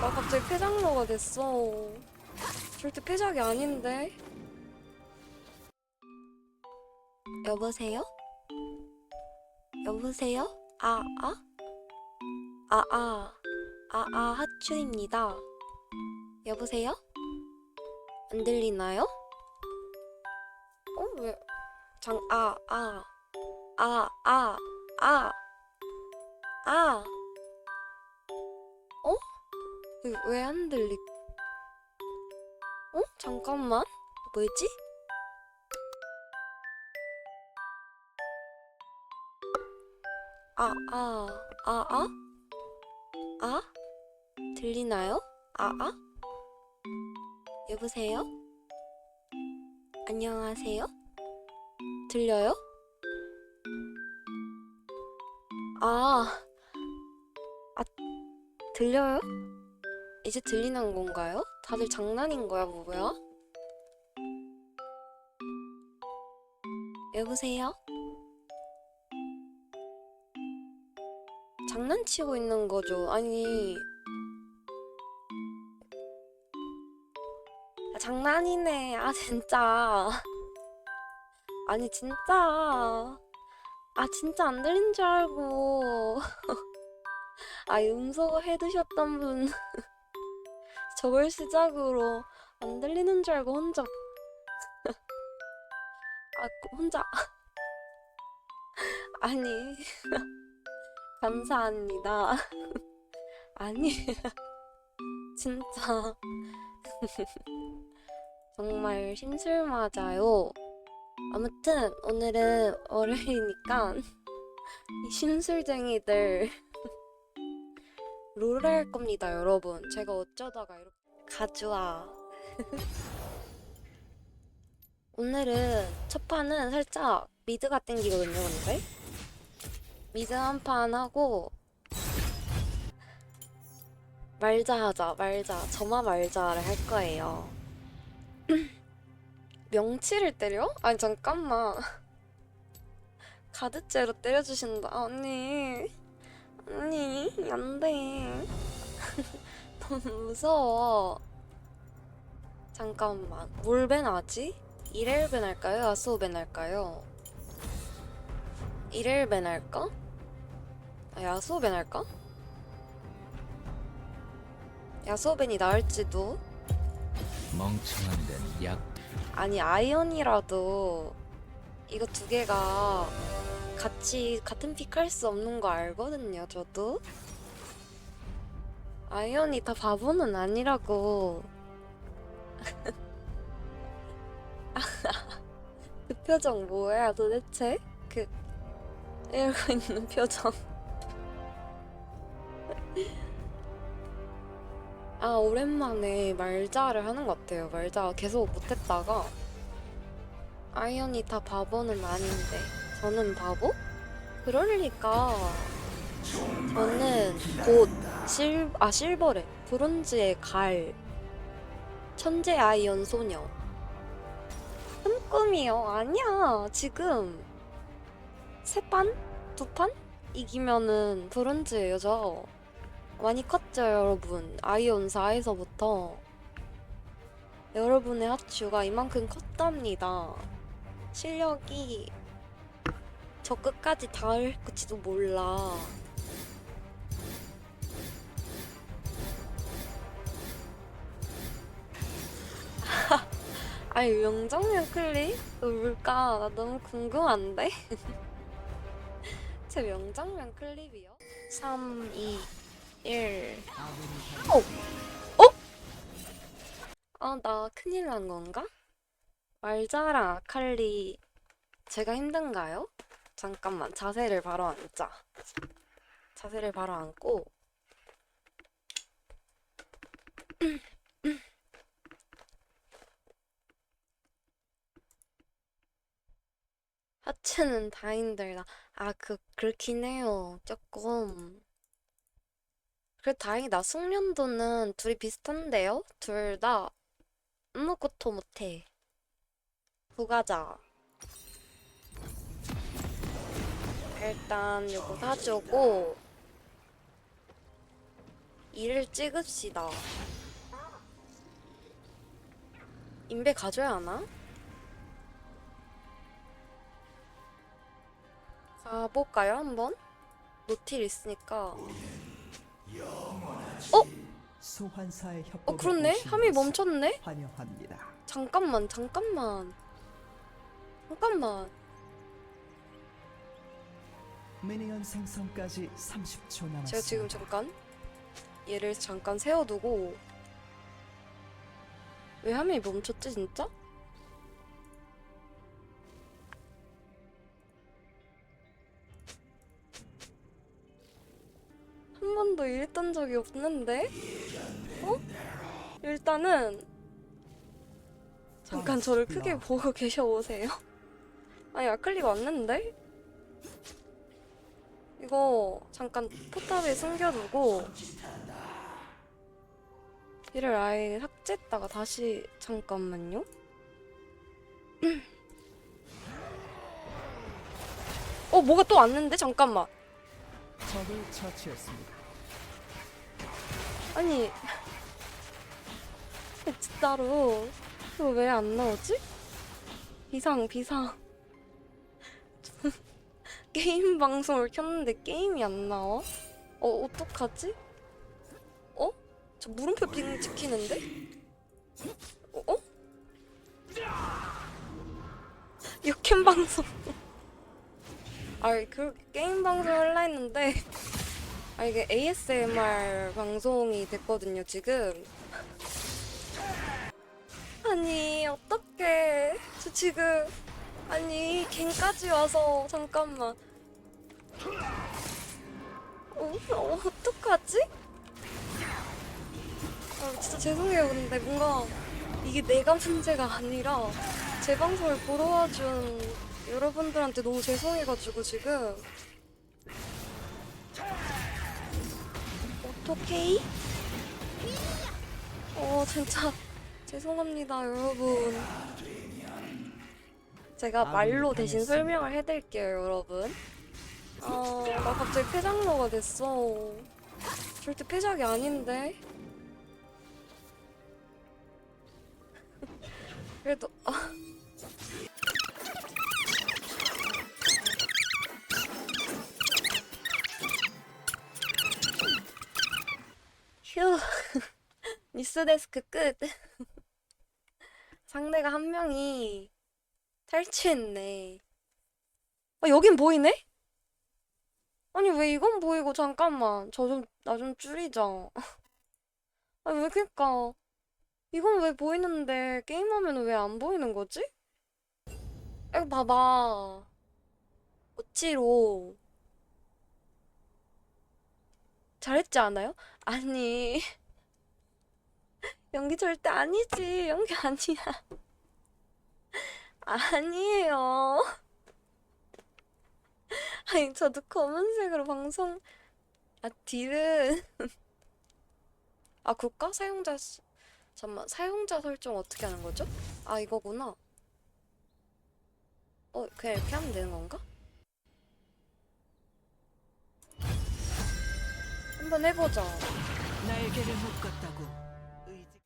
나 갑자기 폐장로가 됐어. 절대 폐작이 아닌데. 여보세요? 여보세요? 아, 아? 아, 아. 아, 아, 하추입니다. 여보세요? 안 들리나요? 어, 왜? 장, 아, 아. 아, 아, 아. 아. 어? 왜 안 들리? 어? 잠깐만. 뭐지? 아, 아, 아, 아? 아? 들리나요? 아, 아? 여보세요? 안녕하세요? 들려요? 아, 아, 들려요? 이제 들리는 건가요? 다들 장난인 거야, 뭐야? 여보세요? 장난치고 있는 거죠. 아니. 아, 장난이네. 아, 진짜. 아니, 진짜. 아, 진짜 안 들린 줄 알고. 아, 음소거 해두셨던 분. 저걸 시작으로 안 들리는 줄 알고 혼자. 아, 혼자. 아니. 감사합니다. 아니, 진짜. 정말 심술 맞아요. 아무튼, 오늘은 월요일이니까, 이 심술쟁이들, 롤을 할 겁니다, 여러분. 제가 어쩌다가 이렇게. 가주아. 오늘은 첫 판은 살짝 미드가 땡기거든요, 근데. 미드 한 판 하고 말자 하자 말자 저마 말자를 할 거예요 명치를 때려? 아니 잠깐만 가드째로 때려주신다 언니 언니 안 돼 너무 무서워 잠깐만 뭘 밴하지? 이렐벤 할까요? 야스오벤 할까요? 이렐벤 할까? 아, 야스오벤 할까? 야스오벤이 나을지도 멍청한 약 아니 아이언이라도 이거 두 개가 같이 같은 픽 할 수 없는 거 알거든요 저도. 아이언이 다 바보는 아니라고. 그 표정 뭐야 도대체? 그 이러고 있는 표정. 아 오랜만에 말자를 하는 것 같아요. 말자 계속 못했다가. 아이언이 다 바보는 아닌데 저는 바보? 그럴리까 저는 곧 실, 아 실버래. 브론즈의 갈. 천재 아이언 소녀. 꿈꿈이요. 아니야. 지금 세 판? 두 판? 이기면은 브론즈예요 저. 많이 컸죠 여러분. 아이온 4에서부터. 여러분의 하추가 이만큼 컸답니다. 실력이 저 끝까지 닿을지도 몰라 아니 명장면 클립? 뭘까? 나 너무 궁금한데? 제 명장면 클립이요? 3, 2, 1 어? 어? 아, 나 큰일 난 건가? 말자랑 아칼리 제가 힘든가요? 잠깐만 자세를 바로 앉자 자세를 바로 앉고 하체는 다 힘들다 아 그 그렇긴 해요 조금 그래 다행이다. 숙련도는 둘이 비슷한데요? 둘 다 아무것도 못해. 부가자. 일단 요거 사주고 일을 찍읍시다. 인베 가져야 하나? 가볼까요, 한번? 노틸 있으니까. 소환사의 협곡에 어, 그렇네? 오신 함이 것을 멈췄네? 환영합니다. 잠깐만, 잠깐만. 잠깐만. 미니언 생성까지 30초 남았습니다. 제가 지금 잠깐 얘를 잠깐 세워두고 왜 화면이 멈췄지 진짜? 한 번도 이랬던 적이 없는데? 어? 일단은 잠깐 저를 크게 보고 계셔 보세요. 아니 아클리가 왔는데? 이거 잠깐 포탑에 숨겨두고 얘를 아예 삭제했다가 다시 잠깐만요. 어 뭐가 또 왔는데 잠깐만. 적을 처치했습니다. 아니 진짜로 이거 왜 안 나오지? 비상 비상 게임 방송을 켰는데 게임이 안 나와? 어 어떡하지? 어? 저 물음표 빙 찍히는데? 어? 어? 역캠 방송 아그 게임 방송 할라 했는데 아 이게 ASMR 방송이 됐거든요 지금 아니 어떡해 저 지금 아니 갱까지 와서 잠깐만 어, 어 어떡하지? 아 진짜 죄송해요. 근데 뭔가 이게 내가 문제가 아니라 제 방송을 보러 와준 여러분들한테 너무 죄송해가지고 지금. 어떡해? 어 진짜 죄송합니다 여러분. 제가 말로 대신 설명을 해드릴게요 여러분 어나 갑자기 폐장로가 됐어 절대 폐작이 아닌데 그래도 아. 휴 뉴스 데스크 끝 상대가 한 명이 탈취했네. 아, 여긴 보이네? 아니, 왜 이건 보이고, 잠깐만. 저 좀, 나 좀 줄이자. 아니, 왜 그니까. 이건 왜 보이는데, 게임하면 왜 안 보이는 거지? 이거 봐봐. 오치로. 잘했지 않아요? 아니. 연기 절대 아니지. 연기 아니야. 아니에요. 아니, 저도 검은색으로 방송, 아, 딜은. 아, 국가 사용자, 수- 잠깐만, 사용자 설정 어떻게 하는 거죠? 아, 이거구나. 어, 그냥 이렇게 하면 되는 건가? 한번 해보자. 날개를 묶었다고 의지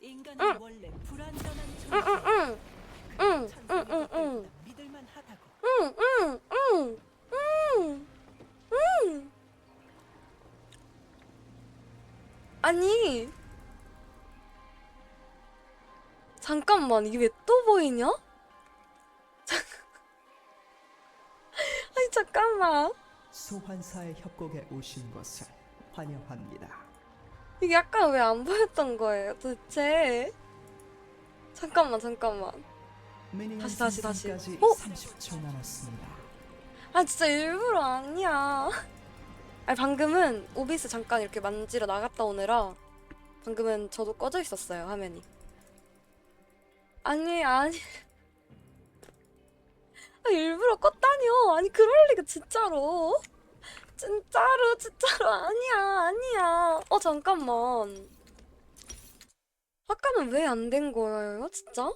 인간은 원래 불안전한 존재 응, 응, 천상의 응, 응, 응. 것들보다 믿을만 하다고 응, 응, 응, 응, 응. 아니, 잠깐만, 이게 왜 또 보이냐? 잠- 아니, 잠깐만. 소환사의 협곡에 오신 것을 환영합니다. 이게 약간 왜 안 보였던 거예요, 도대체? 잠깐만, 잠깐만. 다시, 다시, 다시. 어? 30초 남았습니다. 아 진짜 일부러 아니야. 아니 방금은 오비스 잠깐 이렇게 만지러 나갔다 오느라 방금은 저도 꺼져 있었어요 화면이. 아니 아니. 아, 일부러 껐다뇨. 아니 그럴 리가 진짜로. 진짜로 진짜로 아니야 아니야. 어 잠깐만. 아까는 왜 안 된 거예요 진짜?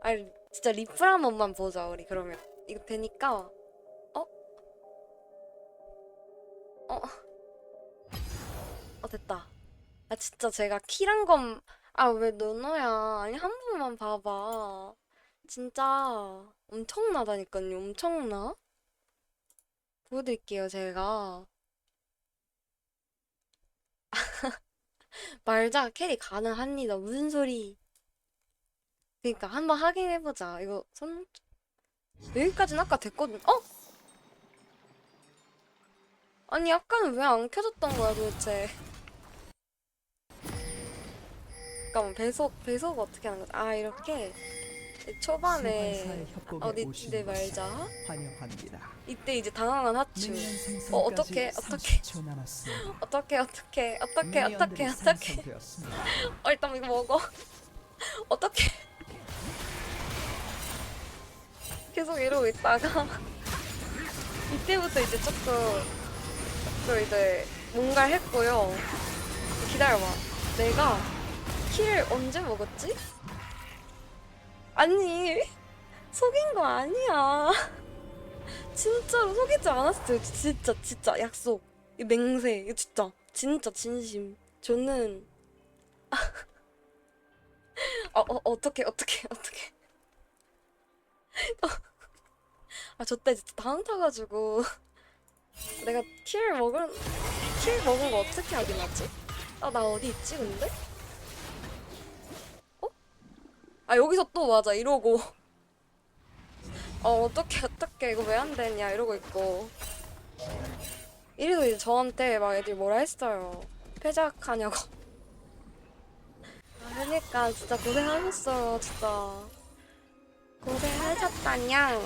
아니 진짜 리플 한 번만 보자 우리 그러면 이거 되니까 어. 어, 됐다. 아, 진짜 제가 킬한 건, 아, 왜 너너야. 아니, 한 번만 봐봐. 진짜 엄청나다니까요. 엄청나. 보여드릴게요, 제가. 말자, 캐리 가능합니다. 무슨 소리. 그니까, 한번 확인해보자. 이거, 손, 여기까지는 아까 됐거든. 어? 아니, 아까는 왜안 켜졌던 거야, 도대체. 잠깐만, 배속, 배속 어떻게 하는 거지? 아, 이렇게. 초반에, 소환사의 협곡에 어디, 내 것을 말자. 이때 이제 당황한 생성까지 어, 어떡해, 어떡해. 30초 남았습니다. 어떻게, 어떻게, 어떻게, 미니언들이 어떻게, 어떻게. 생성되었습니다. 어, 일단 이거 먹어. 어떻게. 계속 이러고 있다가. 이때부터 이제 조금, 또 이제 뭔가 했고요. 기다려봐. 내가 킬 언제 먹었지? 아니, 속인 거 아니야. 진짜로 속이지 않았어요. 진짜, 진짜. 약속. 이 맹세. 이거 진짜. 진짜 진심. 저는 어, 어, 어떻게, 어떻게, 어떻게. 아, 저 때 진짜 당황 타가지고. 내가 킬 먹은, 킬 먹은 거 어떻게 하긴 하지? 아, 나 어디 있지, 근데? 어? 아, 여기서 또 맞아, 이러고. 어, 어떻게, 어떻게, 이거 왜 안 되냐, 이러고 있고. 이래서 이제 저한테 막 애들이 뭐라 했어요. 패작하냐고. 아, 그러니까 진짜 고생하셨어요, 진짜. 고생하셨다냥.